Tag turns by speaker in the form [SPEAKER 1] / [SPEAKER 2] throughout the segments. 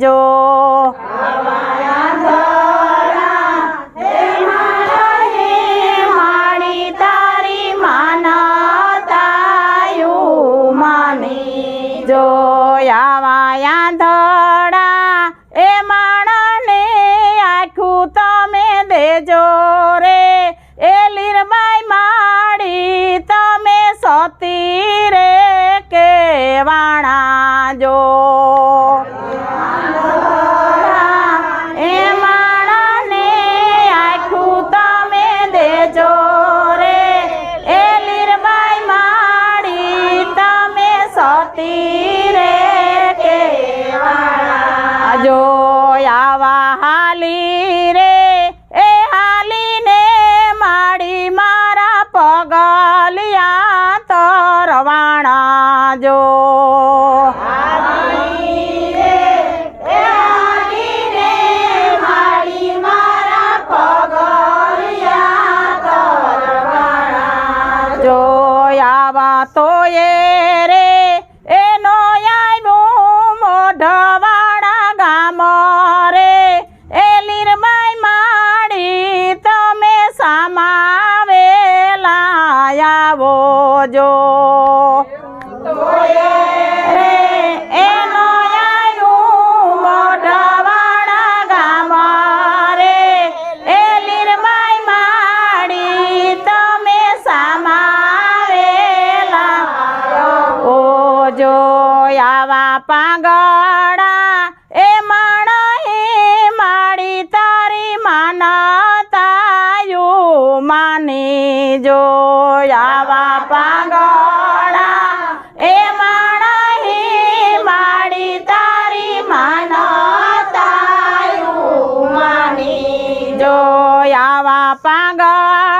[SPEAKER 1] દેજો ભક્તિ રે હાલી રે. એ હાલીને માડી મારા પગલિયા તરવાણા જો આવા પાંગળ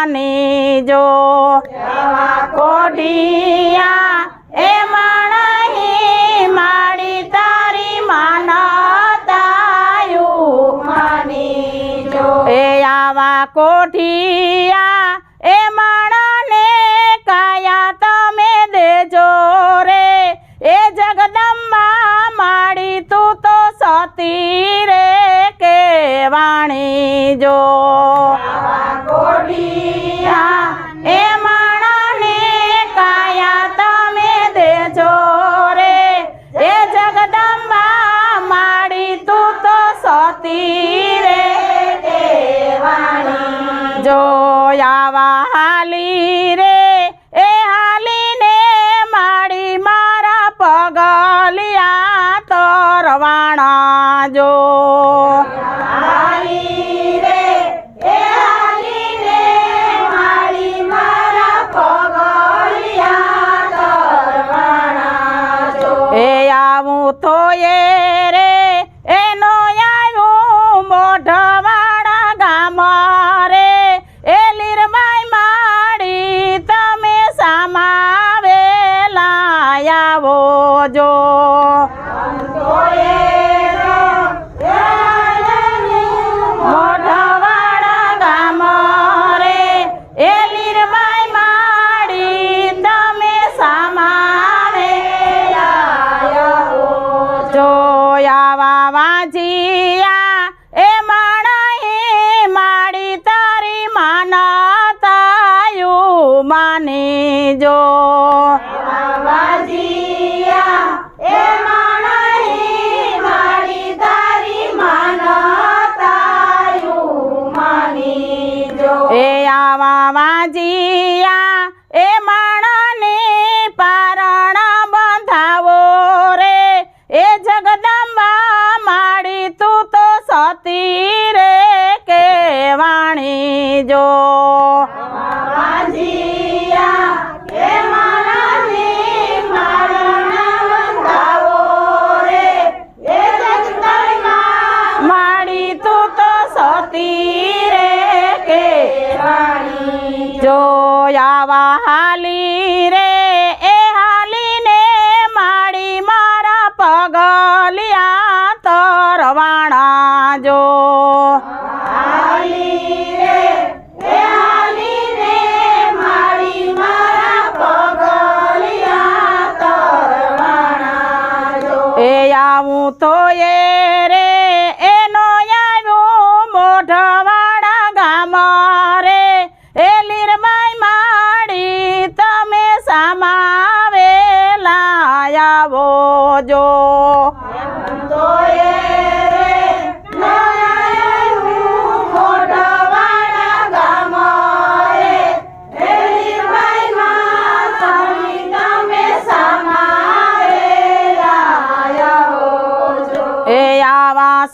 [SPEAKER 1] માની જો. કોડિયા એ માણી તારી માનતાયું માની એ આવા કોઢિયા એ કાયા તમે દેજો રે. એ જગદંબા માડી તું તો સતી રે કે જોયા વાલી રે. હતી રે કે વાણી જો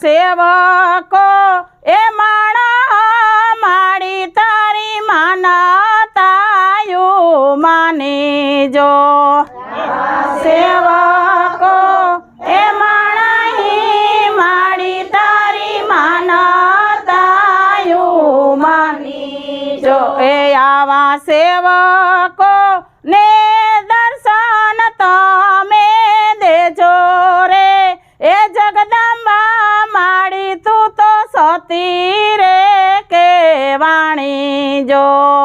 [SPEAKER 1] સેવકો, એ માણા માડી તારી માનાતાયું માને જો. સેવકો, એ માણાહી માડી તારી માનાતાયું માની જો. એ આવા સેવક તીરે રે કે વાણી જો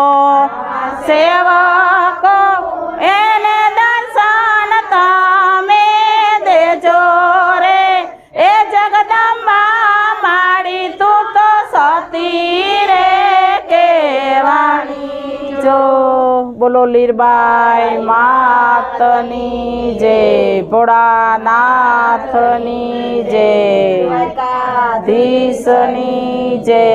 [SPEAKER 1] બોલો લીરબાઈ માતની જય ભોળાનાથની જય ધીશની જય